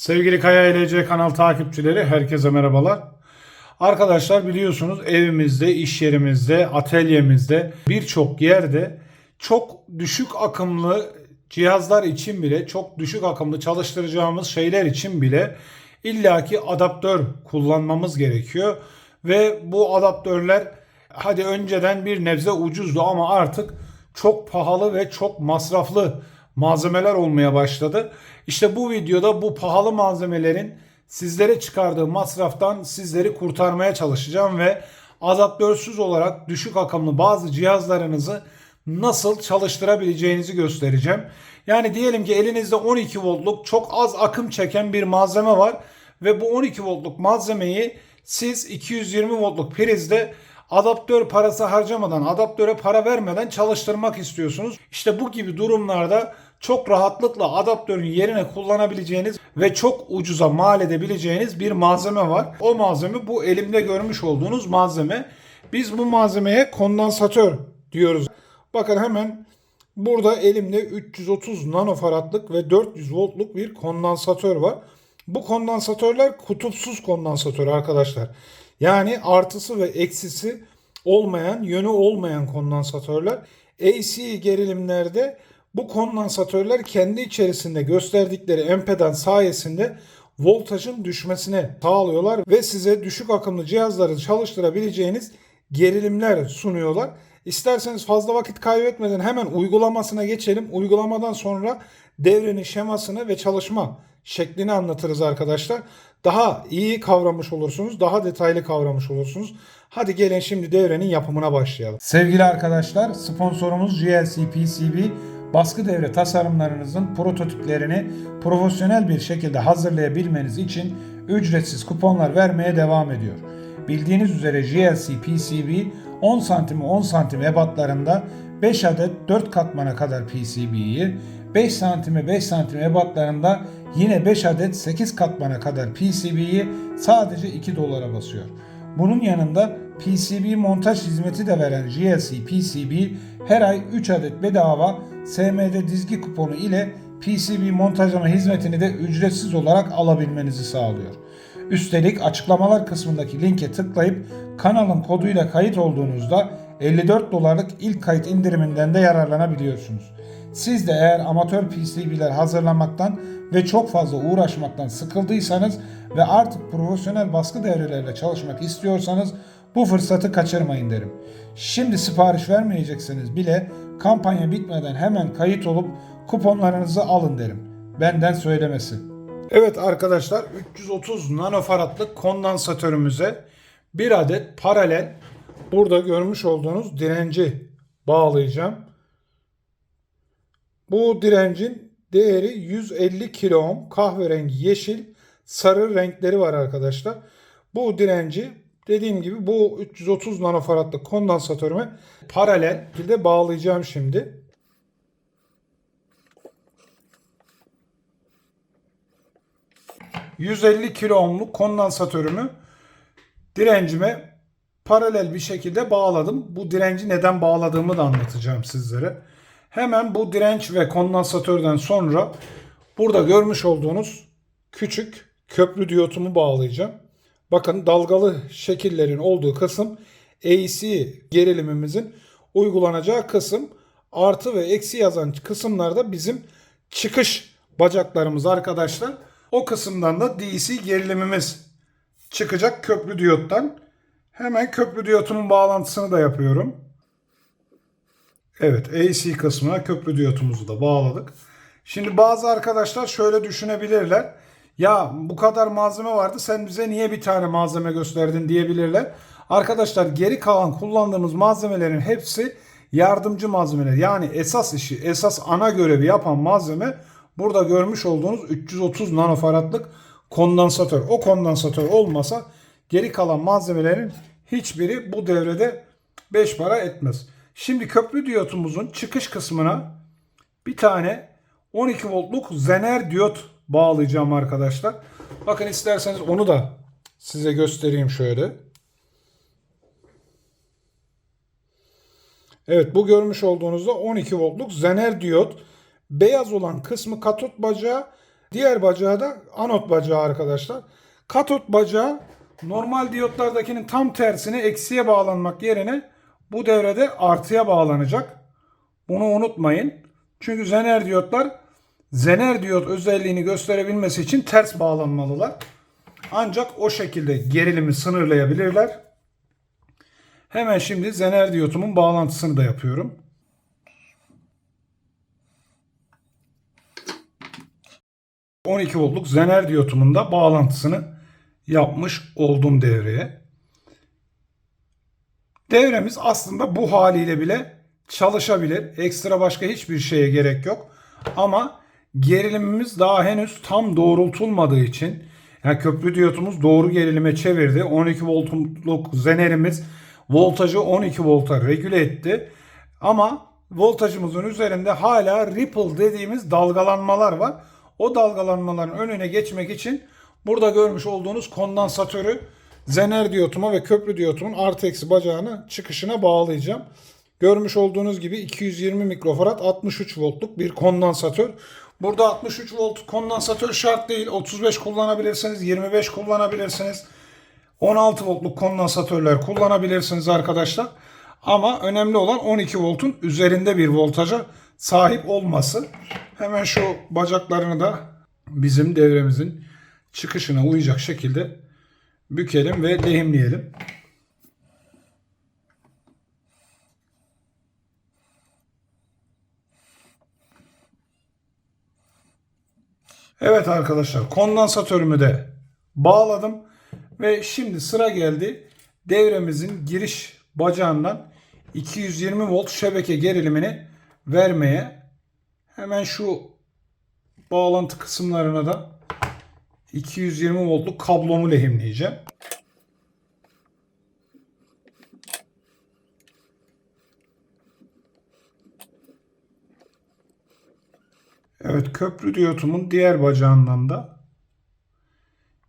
Sevgili Kaya İLC kanal takipçileri herkese merhabalar. Arkadaşlar biliyorsunuz evimizde, iş yerimizde, atölyemizde birçok yerde çok düşük akımlı cihazlar için bile, çok düşük akımlı çalıştıracağımız şeyler için bile illaki adaptör kullanmamız gerekiyor. Ve bu adaptörler hadi önceden bir nebze ucuzdu ama artık çok pahalı ve çok masraflı malzemeler olmaya başladı. İşte bu videoda bu pahalı malzemelerin sizlere çıkardığı masraftan sizleri kurtarmaya çalışacağım ve adaptörsüz olarak düşük akımlı bazı cihazlarınızı nasıl çalıştırabileceğinizi göstereceğim. Yani diyelim ki elinizde 12 voltluk çok az akım çeken bir malzeme var ve bu 12 voltluk malzemeyi siz 220 voltluk prizde adaptör parası harcamadan, adaptöre para vermeden çalıştırmak istiyorsunuz. İşte bu gibi durumlarda çok rahatlıkla adaptörün yerine kullanabileceğiniz ve çok ucuza mal edebileceğiniz bir malzeme var. O malzeme bu elimde görmüş olduğunuz malzeme. Biz bu malzemeye kondansatör diyoruz. Bakın hemen burada elimde 330 nanofaradlık ve 400 voltluk bir kondansatör var. Bu kondansatörler kutupsuz kondansatör arkadaşlar. Yani artısı ve eksisi olmayan, yönü olmayan kondansatörler. AC gerilimlerde bu kondansatörler kendi içerisinde gösterdikleri empedans sayesinde voltajın düşmesine sağlıyorlar ve size düşük akımlı cihazları çalıştırabileceğiniz gerilimler sunuyorlar. İsterseniz fazla vakit kaybetmeden hemen uygulamasına geçelim. Uygulamadan sonra devrenin şemasını ve çalışma şeklini anlatırız arkadaşlar. Daha iyi kavramış olursunuz, daha detaylı kavramış olursunuz. Hadi gelin şimdi devrenin yapımına başlayalım. Sevgili arkadaşlar, sponsorumuz GLC PCB baskı devre tasarımlarınızın prototiplerini profesyonel bir şekilde hazırlayabilmeniz için ücretsiz kuponlar vermeye devam ediyor. Bildiğiniz üzere GLC PCB 10 santim 10 santim ebatlarında 5 adet 4 katmana kadar PCB'yi, 5 santime 5 santim ebatlarında yine 5 adet 8 katmana kadar PCB'yi sadece 2 dolara basıyor. Bunun yanında PCB montaj hizmeti de veren GLC PCB her ay 3 adet bedava SMD dizgi kuponu ile PCB montajlama hizmetini de ücretsiz olarak alabilmenizi sağlıyor. Üstelik açıklamalar kısmındaki linke tıklayıp kanalın koduyla kayıt olduğunuzda 54 dolarlık ilk kayıt indiriminden de yararlanabiliyorsunuz. Siz de eğer amatör PCB'ler hazırlamaktan ve çok fazla uğraşmaktan sıkıldıysanız ve artık profesyonel baskı devrelerle çalışmak istiyorsanız bu fırsatı kaçırmayın derim. Şimdi sipariş vermeyecekseniz bile kampanya bitmeden hemen kayıt olup kuponlarınızı alın derim. Benden söylemesi. Evet arkadaşlar 330 nanofaradlık kondansatörümüze bir adet paralel burada görmüş olduğunuz direnci bağlayacağım. Bu direncin değeri 150 kilo ohm kahverengi yeşil sarı renkleri var arkadaşlar. Bu direnci dediğim gibi bu 330 nanofaradlık kondansatörüme paralel şekilde bağlayacağım şimdi. ...150 kilo ohmluk kondansatörümü direncime paralel bir şekilde bağladım. Bu direnci neden bağladığımı da anlatacağım sizlere. Hemen bu direnç ve kondansatörden sonra burada görmüş olduğunuz küçük köprü diyotumu bağlayacağım. Bakın dalgalı şekillerin olduğu kısım AC gerilimimizin uygulanacağı kısım. Artı ve eksi yazan kısımlarda bizim çıkış bacaklarımız arkadaşlar. O kısımdan da DC gerilimimiz çıkacak köprü diyottan. Hemen köprü diyotunun bağlantısını da yapıyorum. Evet AC kısmına köprü diyotumuzu da bağladık. Şimdi bazı arkadaşlar şöyle düşünebilirler. Ya bu kadar malzeme vardı sen bize niye bir tane malzeme gösterdin diyebilirler. Arkadaşlar geri kalan kullandığımız malzemelerin hepsi yardımcı malzemeler. Yani esas işi, esas ana görevi yapan malzeme burada görmüş olduğunuz 330 nanofaradlık kondansatör. O kondansatör olmasa geri kalan malzemelerin hiçbiri bu devrede 5 para etmez. Şimdi köprü diyotumuzun çıkış kısmına bir tane 12 voltluk zener diyot bağlayacağım arkadaşlar. Bakın isterseniz onu da size göstereyim şöyle. Evet bu görmüş olduğunuzda 12 voltluk zener diyot. Beyaz olan kısmı katot bacağı, Diğer bacağı da anot bacağı arkadaşlar. Katot bacağı normal diyotlardakinin tam tersine eksiye bağlanmak yerine bu devrede artıya bağlanacak. Bunu unutmayın. Çünkü zener diyotlar zener diyot özelliğini gösterebilmesi için ters bağlanmalılar. Ancak o şekilde gerilimi sınırlayabilirler. Hemen şimdi zener diyotumun bağlantısını da yapıyorum. ...12 voltluk zener diyotumun da bağlantısını yapmış oldum devreye. Devremiz aslında bu haliyle bile çalışabilir. Ekstra başka hiçbir şeye gerek yok. Ama gerilimimiz daha henüz tam doğrultulmadığı için yani köprü diyotumuz doğru gerilime çevirdi. 12 voltluk zenerimiz voltajı 12 volta regüle etti. Ama voltajımızın üzerinde hala ripple dediğimiz dalgalanmalar var. O dalgalanmaların önüne geçmek için burada görmüş olduğunuz kondansatörü zener diyotuma ve köprü diyotumun artı eksi bacağını çıkışına bağlayacağım. Görmüş olduğunuz gibi 220 mikrofarad 63 voltluk bir kondansatör. Burada 63 volt kondansatör şart değil. 35 kullanabilirsiniz, 25 kullanabilirsiniz. 16 voltluk kondansatörler kullanabilirsiniz arkadaşlar. Ama önemli olan 12 voltun üzerinde bir voltaja sahip olması. Hemen şu bacaklarını da bizim devremizin çıkışına uyacak şekilde bükelim ve lehimleyelim. Evet arkadaşlar kondansatörümü de bağladım ve şimdi sıra geldi devremizin giriş bacağından 220 volt şebeke gerilimini vermeye. Hemen şu bağlantı kısımlarına da 220 voltluk kablomu lehimleyeceğim. Evet köprü diyotumun diğer bacağından da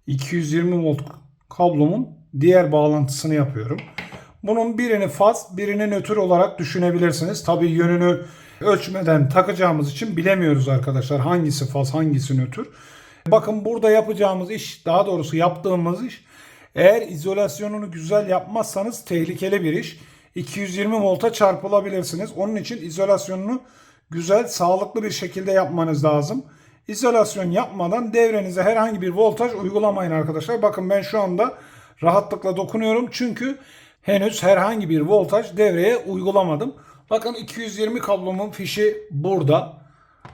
220 volt kablomun diğer bağlantısını yapıyorum. Bunun birini faz, birini nötr olarak düşünebilirsiniz. Tabi yönünü ölçmeden takacağımız için bilemiyoruz arkadaşlar hangisi faz, hangisi nötr. Bakın burada yapacağımız iş, daha doğrusu yaptığımız iş eğer izolasyonunu güzel yapmazsanız tehlikeli bir iş. 220 volta çarpılabilirsiniz. Onun için izolasyonunu güzel, sağlıklı bir şekilde yapmanız lazım. İzolasyon yapmadan devrenize herhangi bir voltaj uygulamayın arkadaşlar. Bakın ben şu anda rahatlıkla dokunuyorum. Çünkü henüz herhangi bir voltaj devreye uygulamadım. Bakın 220 kablomun fişi burada.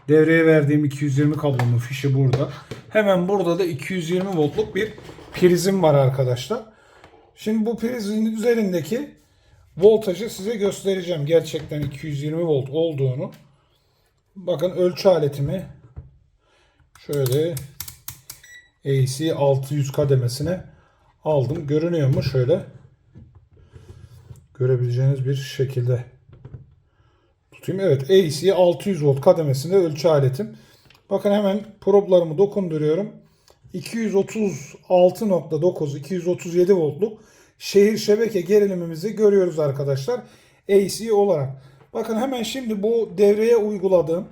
Devreye verdiğim 220 kablomun fişi burada. Hemen burada da 220 voltluk bir prizim var arkadaşlar. Şimdi bu prizin üzerindeki voltajı size göstereceğim. Gerçekten 220 volt olduğunu. Bakın ölçü aletimi şöyle AC 600 kademesine aldım. Görünüyor mu? Şöyle görebileceğiniz bir şekilde tutayım. Evet AC 600 volt kademesinde ölçü aletim. Bakın hemen problarımı dokunduruyorum. 236.9 237 voltluk şehir şebeke gerilimimizi görüyoruz arkadaşlar. AC olarak. Bakın hemen şimdi bu devreye uyguladığım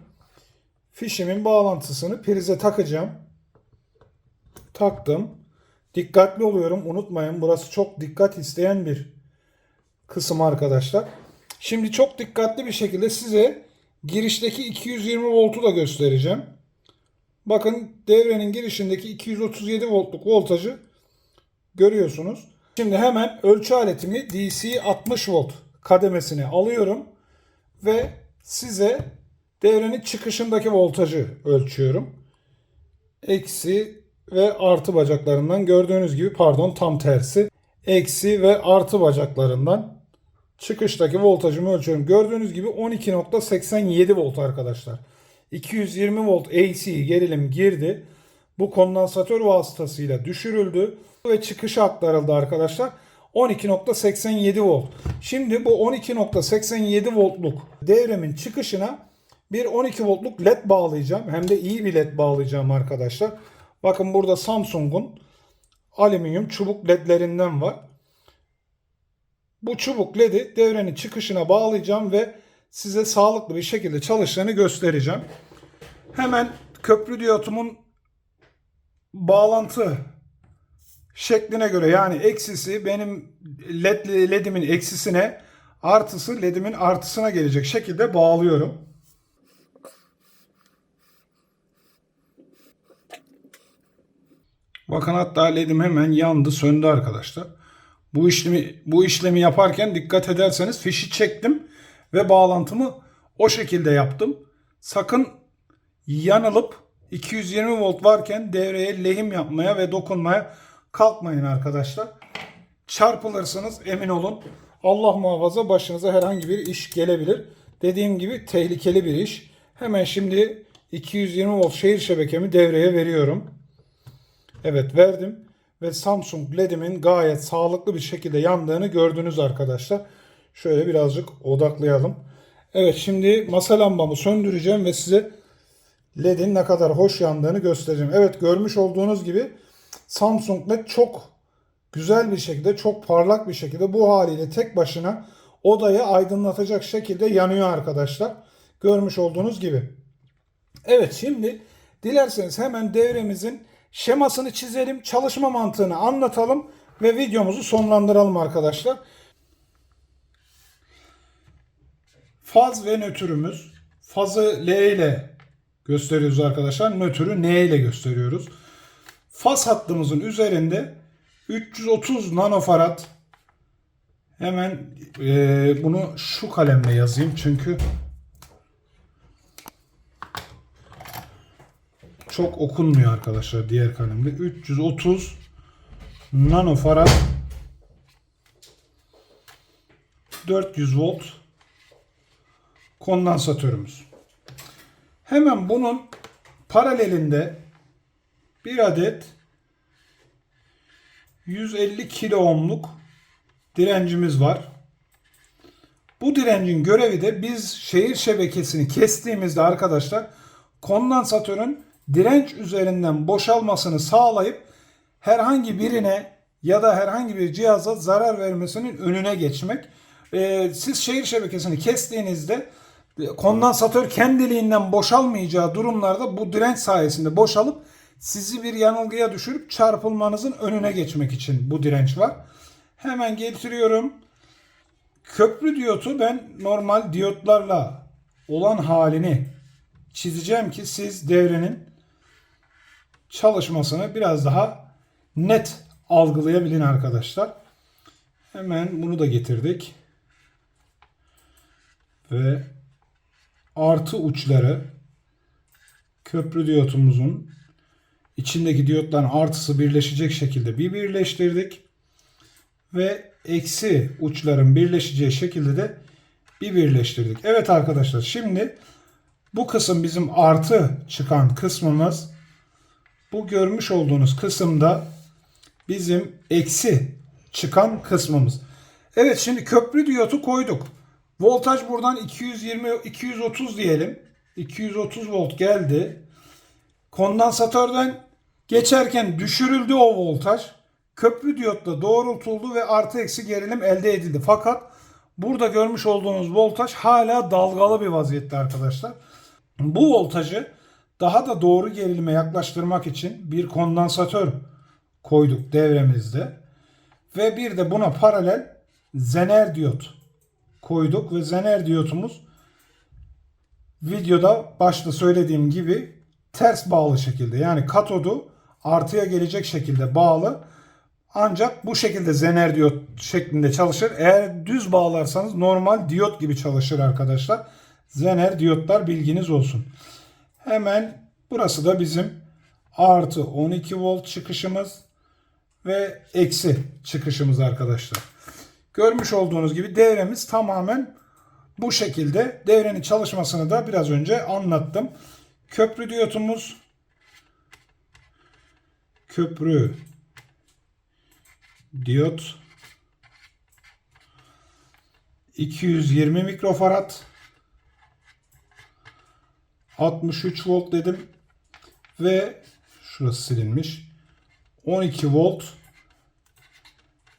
fişimin bağlantısını prize takacağım. Taktım. Dikkatli oluyorum. Unutmayın burası çok dikkat isteyen bir kısım arkadaşlar. Şimdi çok dikkatli bir şekilde size girişteki 220 voltu da göstereceğim. Bakın devrenin girişindeki 237 voltluk voltajı görüyorsunuz. Şimdi hemen ölçü aletimi DC 60 volt kademesine alıyorum ve size devrenin çıkışındaki voltajı ölçüyorum. Eksi ve artı bacaklarından gördüğünüz gibi pardon tam tersi. Eksi ve artı bacaklarından çıkıştaki voltajımı ölçüyorum. Gördüğünüz gibi 12.87 volt arkadaşlar. 220 volt AC gerilim girdi. Bu kondansatör vasıtasıyla düşürüldü ve çıkışa aktarıldı arkadaşlar. 12.87 volt. Şimdi bu 12.87 voltluk devremin çıkışına bir 12 voltluk led bağlayacağım. Hem de iyi bir led bağlayacağım arkadaşlar. Bakın burada Samsung'un alüminyum çubuk ledlerinden var. Bu çubuk ledi devrenin çıkışına bağlayacağım ve size sağlıklı bir şekilde çalıştığını göstereceğim. Hemen köprü diyotumun bağlantı şekline göre yani eksisi benim led, ledimin eksisine artısı ledimin artısına gelecek şekilde bağlıyorum. Bakın hatta ledim hemen yandı söndü arkadaşlar. Bu işlemi bu işlemi yaparken dikkat ederseniz fişi çektim ve bağlantımı o şekilde yaptım. Sakın yanılıp 220 volt varken devreye lehim yapmaya ve dokunmaya kalkmayın arkadaşlar. Çarpılırsınız emin olun. Allah muhafaza başınıza herhangi bir iş gelebilir. Dediğim gibi tehlikeli bir iş. Hemen şimdi 220 volt şehir şebekemi devreye veriyorum. Evet verdim ve Samsung LED'imin gayet sağlıklı bir şekilde yandığını gördünüz arkadaşlar. Şöyle birazcık odaklayalım. Evet şimdi masa lambamı söndüreceğim ve size LED'in ne kadar hoş yandığını göstereceğim. Evet görmüş olduğunuz gibi Samsung LED çok güzel bir şekilde, çok parlak bir şekilde bu haliyle tek başına odayı aydınlatacak şekilde yanıyor arkadaşlar. Görmüş olduğunuz gibi. Evet şimdi dilerseniz hemen devremizin şemasını çizelim, çalışma mantığını anlatalım ve videomuzu sonlandıralım arkadaşlar. Faz ve nötrümüz. Fazı L ile gösteriyoruz arkadaşlar. Nötrü N ile gösteriyoruz. Faz hattımızın üzerinde 330 nanofarad hemen e, bunu şu kalemle yazayım çünkü çok okunmuyor arkadaşlar diğer kalemde. 330 nanofarad 400 volt kondansatörümüz. Hemen bunun paralelinde bir adet 150 kilo ohmluk direncimiz var. Bu direncin görevi de biz şehir şebekesini kestiğimizde arkadaşlar kondansatörün direnç üzerinden boşalmasını sağlayıp herhangi birine ya da herhangi bir cihaza zarar vermesinin önüne geçmek. Ee, siz şehir şebekesini kestiğinizde kondansatör kendiliğinden boşalmayacağı durumlarda bu direnç sayesinde boşalıp sizi bir yanılgıya düşürüp çarpılmanızın önüne geçmek için bu direnç var. Hemen getiriyorum. Köprü diyotu ben normal diyotlarla olan halini çizeceğim ki siz devrenin çalışmasını biraz daha net algılayabilin arkadaşlar. Hemen bunu da getirdik. Ve artı uçları köprü diyotumuzun içindeki diyotların artısı birleşecek şekilde bir birleştirdik. Ve eksi uçların birleşeceği şekilde de bir birleştirdik. Evet arkadaşlar şimdi bu kısım bizim artı çıkan kısmımız. Bu görmüş olduğunuz kısımda bizim eksi çıkan kısmımız. Evet şimdi köprü diyotu koyduk. Voltaj buradan 220 230 diyelim. 230 volt geldi. Kondansatörden geçerken düşürüldü o voltaj. Köprü diyotla doğrultuldu ve artı eksi gerilim elde edildi. Fakat burada görmüş olduğunuz voltaj hala dalgalı bir vaziyette arkadaşlar. Bu voltajı daha da doğru gerilime yaklaştırmak için bir kondansatör koyduk devremizde. Ve bir de buna paralel zener diyot koyduk ve zener diyotumuz videoda başta söylediğim gibi ters bağlı şekilde yani katodu artıya gelecek şekilde bağlı. Ancak bu şekilde zener diyot şeklinde çalışır. Eğer düz bağlarsanız normal diyot gibi çalışır arkadaşlar. Zener diyotlar bilginiz olsun. Hemen burası da bizim artı 12 volt çıkışımız ve eksi çıkışımız arkadaşlar. Görmüş olduğunuz gibi devremiz tamamen bu şekilde. Devrenin çalışmasını da biraz önce anlattım. Köprü diyotumuz köprü diyot 220 mikrofarad 63 volt dedim ve şurası silinmiş 12 volt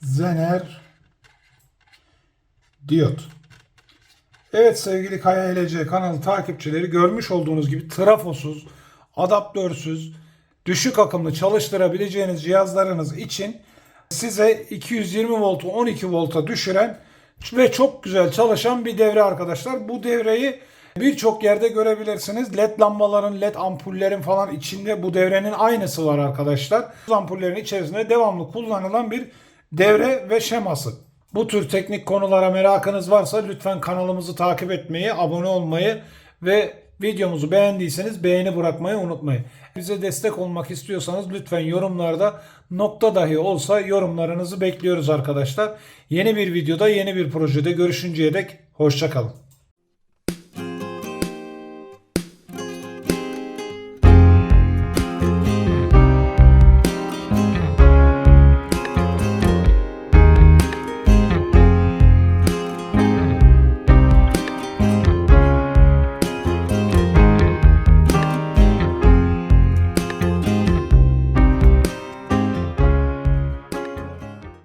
Zener diyot. Evet sevgili Kaya LC kanalı takipçileri görmüş olduğunuz gibi trafosuz, adaptörsüz, düşük akımlı çalıştırabileceğiniz cihazlarınız için size 220 voltu 12 volta düşüren ve çok güzel çalışan bir devre arkadaşlar. Bu devreyi birçok yerde görebilirsiniz. LED lambaların, LED ampullerin falan içinde bu devrenin aynısı var arkadaşlar. Bu ampullerin içerisinde devamlı kullanılan bir devre ve şeması. Bu tür teknik konulara merakınız varsa lütfen kanalımızı takip etmeyi, abone olmayı ve videomuzu beğendiyseniz beğeni bırakmayı unutmayın. Bize destek olmak istiyorsanız lütfen yorumlarda nokta dahi olsa yorumlarınızı bekliyoruz arkadaşlar. Yeni bir videoda, yeni bir projede görüşünceye dek hoşçakalın.